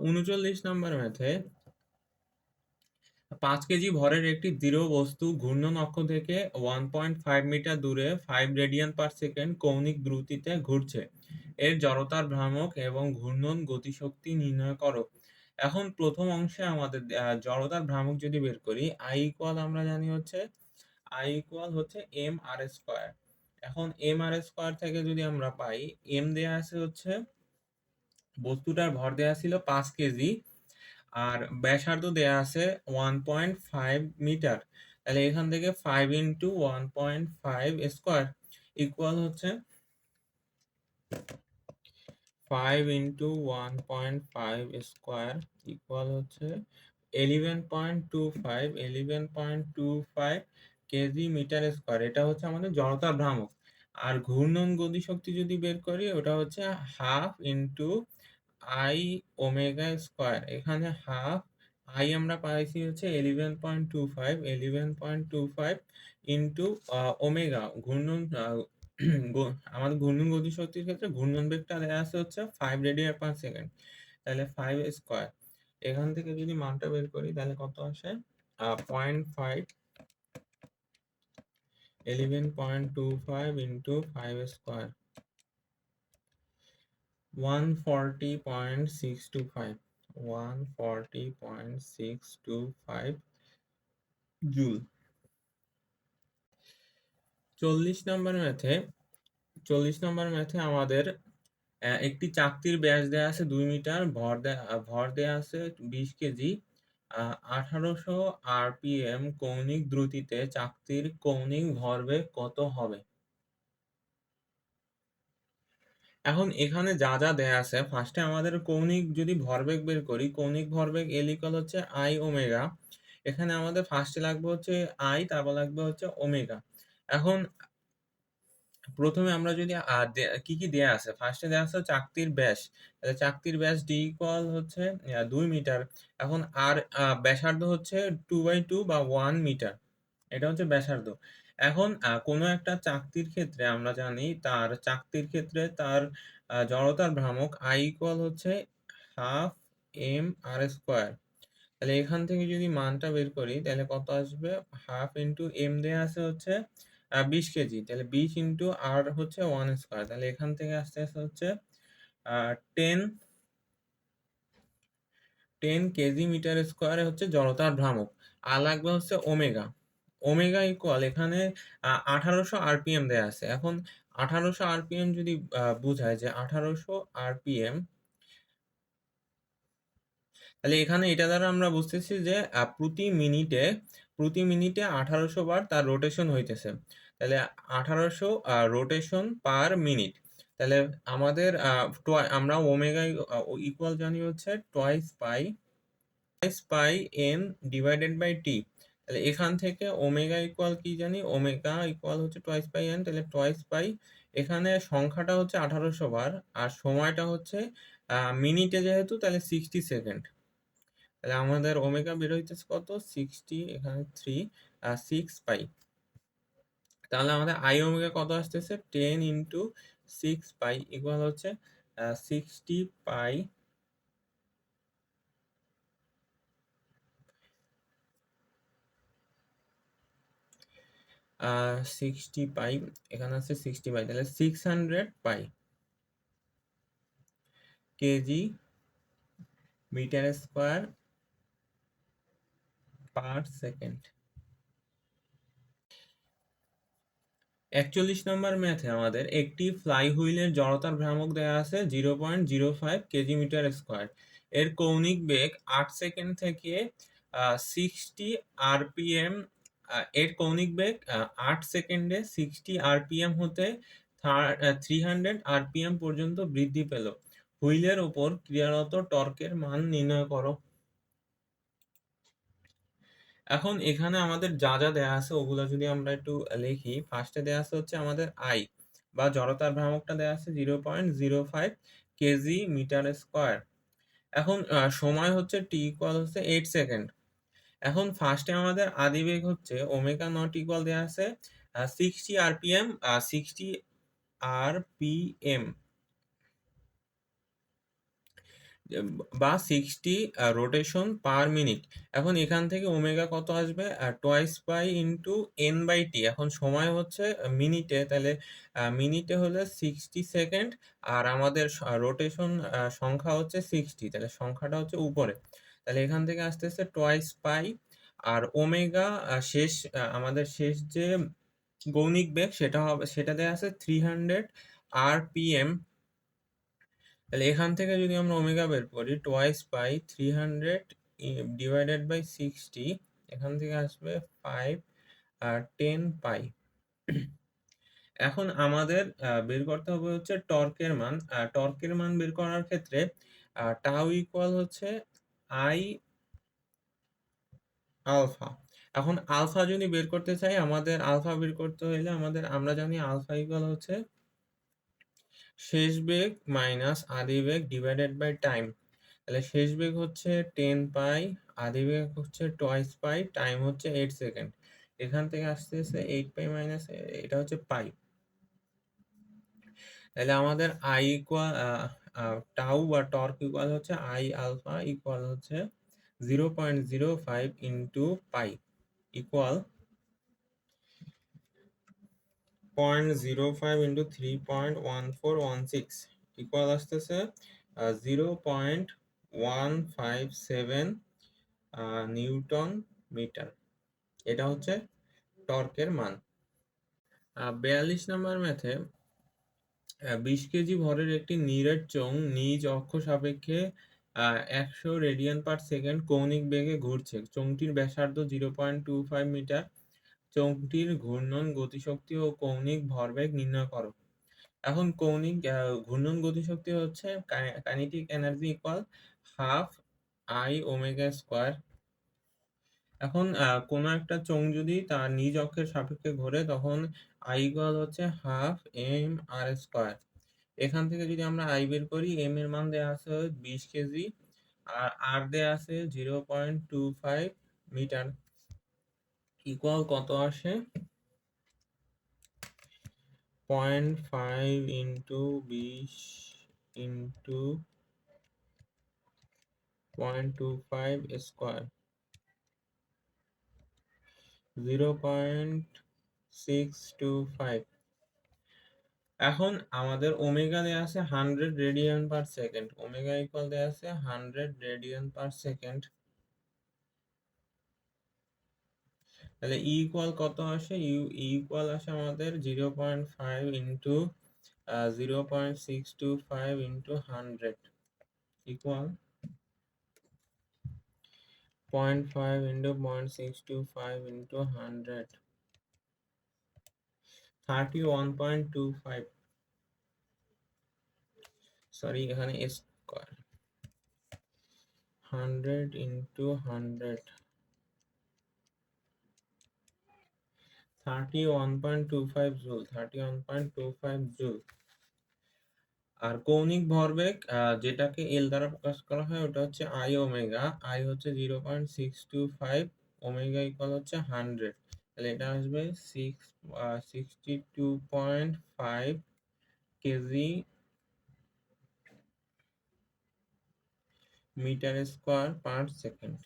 উনচল্লিশ নম্বর ম্যাথে পাঁচ কেজি ভরের একটি দৃঢ় বস্তু ঘূর্ণন অক্ষ থেকে ওয়ান পয়েন্ট ফাইভ মিটার দূরে ফাইভ রেডিয়ান পার সেকেন্ড কৌণিক দ্রুতিতে ঘুরছে। এর জড়তার ভ্রামক এবং ঘূর্ণন গতিশক্তি নির্ণয় করো। এখন প্রথম অংশে আমাদের জড়তার ভ্রামক যদি বের করি আই ইকুয়াল আমরা জানি হচ্ছে আই ইকুয়াল হচ্ছে এম আর স্কোয়ার এখন এম আর স্কোয়ার থেকে যদি আমরা পাই এম দেয়া আছে হচ্ছে বস্তুটার ভর দেয়া ছিল পাঁচ কেজি আর ব্যাসার্ধ দেয়া আছে ওয়ান পয়েন্ট ফাইভ মিটার। তাহলে এখান থেকে five into one point five square equal হচ্ছে five into one point five square equal হচ্ছে eleven point two five eleven point two five KG meter square এটা হচ্ছে আমাদের জড়তার ভ্রামক। আর ঘূর্ণন গতিশক্তি যদি বের করি, ওটা হচ্ছে half into I omega square এখানে হাফ আই আমরা পাইছি হচ্ছে eleven point two five eleven point two five into omega ঘূর্ণন আমাদের ঘূর্ণন গতিশক্তির ক্ষেত্রে ঘূর্ণন বেগটা দেওয়া আছে হচ্ছে ফাইভ রেডিয়ান পার সেকেন্ড তাহলে ফাইভ স্কোয়ার এখান থেকে যদি মানটা বের করি তাহলে কত আসে? Point five eleven point two five into five square one forty point six two five one forty point six two five joule চল্লিশ নম্বর ম্যাথে চল্লিশ নম্বর ম্যাথে আমাদের একটি চাকতির ব্যাস দেয়া আছে দুই মিটার, ভর দেয়া ভর দেয়া আছে বিশ কেজি। আঠারোশো আরপিএম কৌণিক দ্রুতিতে চাকতির কৌণিক ভরবেগ কত হবে? এখন এখানে যা যা দেয়া আছে ফার্স্টে আমাদের কৌণিক যদি ভরবেগ বের করি, কৌণিক ভরবেগ এল ইকাল হচ্ছে আই ওমেগা এখানে আমাদের ফার্স্টে লাগবে হচ্ছে আই তারপর লাগবে হচ্ছে ওমেগা এখন প্রথমে আমরা যদি কি কি দেয়া আছে? ফার্স্টে দেয়া আছে চাকতির ব্যাস। চাকতির ব্যাস ডি ইকুয়াল হচ্ছে দুই মিটার। এখন আর ব্যাসার্ধ হচ্ছে টু বাই টু বা ওয়ান মিটার এটা হচ্ছে ব্যাসার্ধ। এখন কোনো একটা চাকতির ক্ষেত্রে আমরা জানি তার চাকতির ক্ষেত্রে তার জড়তার ভ্রামক আই ইকুয়াল হচ্ছে হাফ এম আর স্কোয়ার তাহলে এখান থেকে যদি মানটা বের করি, তাহলে কত আসবে? হাফ ইন্টু এম দেয়া আছে হচ্ছে বিশ কেজি। তাহলে বিশ ইন্টু আর হচ্ছে ওয়ান স্কোয়ার তাহলে এখান থেকে আসতে আসতে হচ্ছে টেন টেন কেজি মিটার স্কোয়ারে হচ্ছে জড়তার ভ্রামক। আর লাগবে হচ্ছে ওমেগা ওমেগা ইকুয়াল এখানে আঠারোশো আরপিএম দেয়া আছে। এখন আঠারোশো আরপিএম যদি বোঝায় যে আঠারোশো আরপিএম, তাহলে এখানে এটা দ্বারা আমরা বুঝতেছি যে প্রতি মিনিটে প্রতি মিনিটে আঠারোশো বার তার রোটেশন হইতেছে। তাহলে আঠারোশো রোটেশন পার মিনিট তাহলে আমাদের আমরা ওমেগা ইকুয়াল জানি হচ্ছে twice pi twice pi N divided by T তাহলে এখান থেকে ওমেগা ইকুয়াল কি জানি? ওমেগা ইকুয়াল হচ্ছে টয়েস পাই এন তাহলে টয়েস পাই এখানে সংখ্যাটা হচ্ছে আঠারোশো বার, আর সময়টা হচ্ছে মিনিটে যেহেতু, তাহলে সিক্সটি সেকেন্ড তাহলে আমাদের ওমেগা বের হইতেছে কত? সিক্সটি এখানে থ্রি সিক্স পাই তাহলে আমাদের আই ওমেগা কত আসতেছে? Ten into six pi equal হচ্ছে সিক্সটি পাই সিক্সটি পাই এখানে আছে সিক্সটি পাই তাহলে six hundred pi KG meter square per second. একচল্লিশ নম্বর ম্যাথে আমাদের একটি ফ্লাই হুইলের জড়তার ভ্রামক দেওয়া আছে zero point zero five KG meter square. এর কৌণিক বেগ আট সেকেন্ড থেকে সিক্সটি আরপিএম এর কৌণিক বেগ আট সেকেন্ডে সিক্সটি আরপিএম হতে থ্রি হান্ড্রেড আরপিএম পর্যন্ত বৃদ্ধি পেল। হুইলের ওপর ক্রিয়ারত টর্কের মান নির্ণয় করো। এখন এখানে আমাদের যা যা দেয়া আছে, ওগুলো যদি আমরা একটু লিখি ফার্স্টে দেয়া আছে হচ্ছে আমাদের আই বা জড়তার ভ্রামকটা দেয়া আছে zero point zero five KG meter square এখন সময় হচ্ছে টি ইকুয়াল হচ্ছে এইট সেকেন্ড এখন ফার্স্টে আমাদের আদিবেগ হচ্ছে ওমেগা নট ইকুয়াল দেওয়া আছে sixty RPM sixty R P M বা সিক্সটি রোটেশন পার মিনিট এখন এখান থেকে ওমেগা কত আসবে? Twice pi into N by T এখন সময় হচ্ছে মিনিটে তাহলে মিনিটে হলে সিক্সটি সেকেন্ড আর আমাদের রোটেশন সংখ্যা হচ্ছে সিক্সটি তাহলে সংখ্যাটা হচ্ছে উপরে। তাহলে এখান থেকে আসতেছে টোয়াইস পাই। আর ওমেগা শেষ আমাদের শেষ যে গৌণিক বেগ, সেটা হবে, সেটা দেওয়া আছে থ্রি হান্ড্রেড আর পিএম তাহলে এখান থেকে যদি আমরা ওমেগা বের করি twice pi three hundred divided by sixty এখান থেকে আসবে ফাইভ আর টেন পাই। এখন আমাদের বের করতে হবে হচ্ছে টর্কের মান। টর্কের মান বের করার ক্ষেত্রে টাউ ইকুয়াল হচ্ছে আই আলফা। এখন আলফা যদি বের করতে চাই, আমাদের আলফা বের করতে হলে আমাদের, আমরা জানি আলফা ইকুয়াল হচ্ছে শেষ বেগ মাইনাস আদি বেগ ডিভাইডেড বাই টাইম তাহলে শেষ বেগ হচ্ছে টেন পাই আদি বেগ হচ্ছে টোয়াইস পাই টাইম হচ্ছে এইট সেকেন্ড এখান থেকে আসতেছে এইট পাই মাইনাস এটা হচ্ছে পাই তাহলে আমাদের আই ইকুয়াল টাউ বা টর্ক ইকুয়াল হচ্ছে আই আলফা ইকুয়াল হচ্ছে zero point zero five into pi equal point zero five into three point one four one six equal আসতেছে zero point one five seven newton meter. এটা হচ্ছে টর্কের মান। বিয়াল্লিশ নম্বর ম্যাথে বিশ কেজি ভরের একটি নিরেট চোঙ নিজ অক্ষ সাপেক্ষে একশো রেডিয়ান পার সেকেন্ড কৌণিক বেগে ঘুরছে। চোঙটির ব্যাসার্ধ zero point two five meter. চোঙটির ঘূর্ণন গতিশক্তি ও কৌণিক ভরবেগ নির্ণয় করো। এখন কৌণিক ঘূর্ণন গতিশক্তি হচ্ছে kinetic energy equal half I omega square এখন কোনো একটা চোঙ যদি তার নিজ অক্ষের সাপেক্ষে ঘোরে, তখন আই ইকুয়াল হচ্ছে হাফ এম আর স্কোয়ার এখান থেকে যদি আমরা আই বের করি এম এর মান দেওয়া আছে বিশ কেজি আর আর দেওয়া আছে zero point two five meter equal কত আসে? পয়েন্ট ফাইভ ইন্টু বিশ into point two five square zero point six two five এখন আমাদের ওমেগা দেওয়া আছে hundred radian per second omega equal দেওয়া আছে হান্ড্রেড রেডিয়ান পার সেকেন্ড তাহলে ই ইকুয়াল কত আসে? ইউ ইকুয়াল আসে আমাদের zero point five into zero point six two five into hundred equal point five into point six two five into hundred thirty one point two five sorry এখানে square hundred into hundred thirty one point two five joule thirty one point two five joule আর কৌণিক ভরবেগ যেটাকে এল দ্বারা প্রকাশ করা হয়, ওটা হচ্ছে I omega I হচ্ছে zero point six two five omega equal হচ্ছে হান্ড্রেড তাহলে এটা আসবে six sixty two point five KG meter square per second.